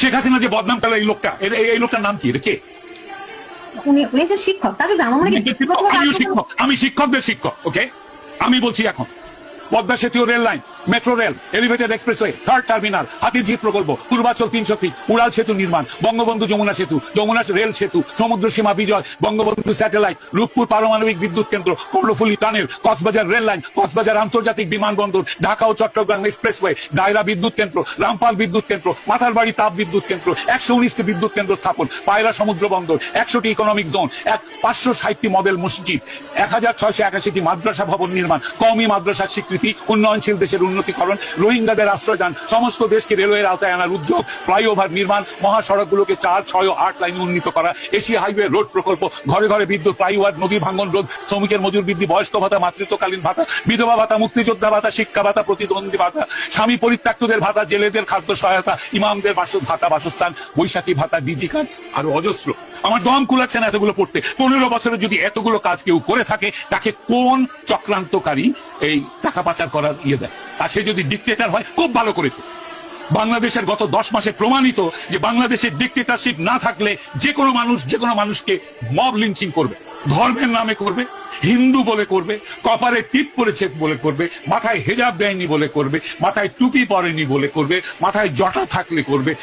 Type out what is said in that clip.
শেখ হাসিনা যে বদনাম করল এই লোকটা এই- লোকটার নাম কি? এটা কে? শিক্ষক আমি শিক্ষকদের শিক্ষক ওকে আমি বলছি এখন পদ্মা সেতু rail line metro rail, elevated expressway, third terminal, Hatirjheel প্রকল্প, পূর্বাচল তিনশো ফিট উড়াল সেতু নির্মাণ, বঙ্গবন্ধু যমুনা সেতু, যমুনা রেল সেতু, সমুদ্র সীমা বিজয়, বঙ্গবন্ধু স্যাটেলাইট, রূপপুর পারমাণবিক বিদ্যুৎ কেন্দ্র, Karnaphuli tunnel, Cox's Bazar rail line, Cox's Bazar আন্তর্জাতিক বিমানবন্দর, ঢাকা ও চট্টগ্রাম এক্সপ্রেসওয়ে, দায়রা বিদ্যুৎ কেন্দ্র, রামপাল বিদ্যুৎ কেন্দ্র, মাথারবাড়ি তাপ বিদ্যুৎ কেন্দ্র, একশো উনিশটি বিদ্যুৎ কেন্দ্র স্থাপন, পায়রা সমুদ্র বন্দর, একশোটি ইকোনমিক জোন এক পাঁচশো ষাটটি মডেল মসজিদ, এক হাজার ছয়শো একাশিটি মাদ্রাসা ভবন নির্মাণ কমই মাদ্রাসার স্বীকৃতি, উন্নয়নশীল দেশের উন্নতিকরণ, রোহিঙ্গাদের আশ্রয়দান সমস্ত দেশকে রেলওয়ের আওতায় আনার উদ্যোগ, ফ্লাইওভার নির্মাণ, মহাসড়কগুলোকে চার, ছয় ও আট লাইনে উন্নীত করা, এশিয়া হাইওয়ে রোড প্রকল্প, ঘরে ঘরে বিদ্যুৎ, ফ্লাইওভার, নদী ভাঙ্গন রোধ, শ্রমিকের মজুর বৃদ্ধি, বয়স্ক ভাতা, মাতৃত্বকালীন ভাতা, বিধবা ভাতা, মুক্তিযোদ্ধা ভাতা, শিক্ষা ভাতা, প্রতিদ্বন্দ্বী ভাতা, স্বামী পরিত্যক্তদের ভাতা, জেলেদের খাদ্য সহায়তা, ইমামদের ভাতা বাসস্থান, বৈশাখী ভাতা, ডিজি কার্ড, আরও অজস্র। আমার দম কুলাচ্ছে না এতগুলো পড়তে। পনেরো বছরে যদি এতগুলো কাজ কেউ করে থাকে, তাকে কোন চক্রান্তকারী এই টাকা পাচার করার ইয়ে দেয়? আর সে যদি ডিক্টেটার হয়, খুব ভালো করেছে। বাংলাদেশের গত দশ মাসে প্রমাণিত যে বাংলাদেশের ডিক্টেটারশিপ না থাকলে যে কোনো মানুষ, যে কোনো মানুষকে মব লিঞ্চিং করবে, ধর্মের নামে করবে, হিন্দু বলে করবে কপারে টিপ পরেছে বলে করবে, মাথায় হেজাব দেয়নি বলে করবে, মাথায় টুপি পরেনি বলে করবে, মাথায় জটা থাকলে করবে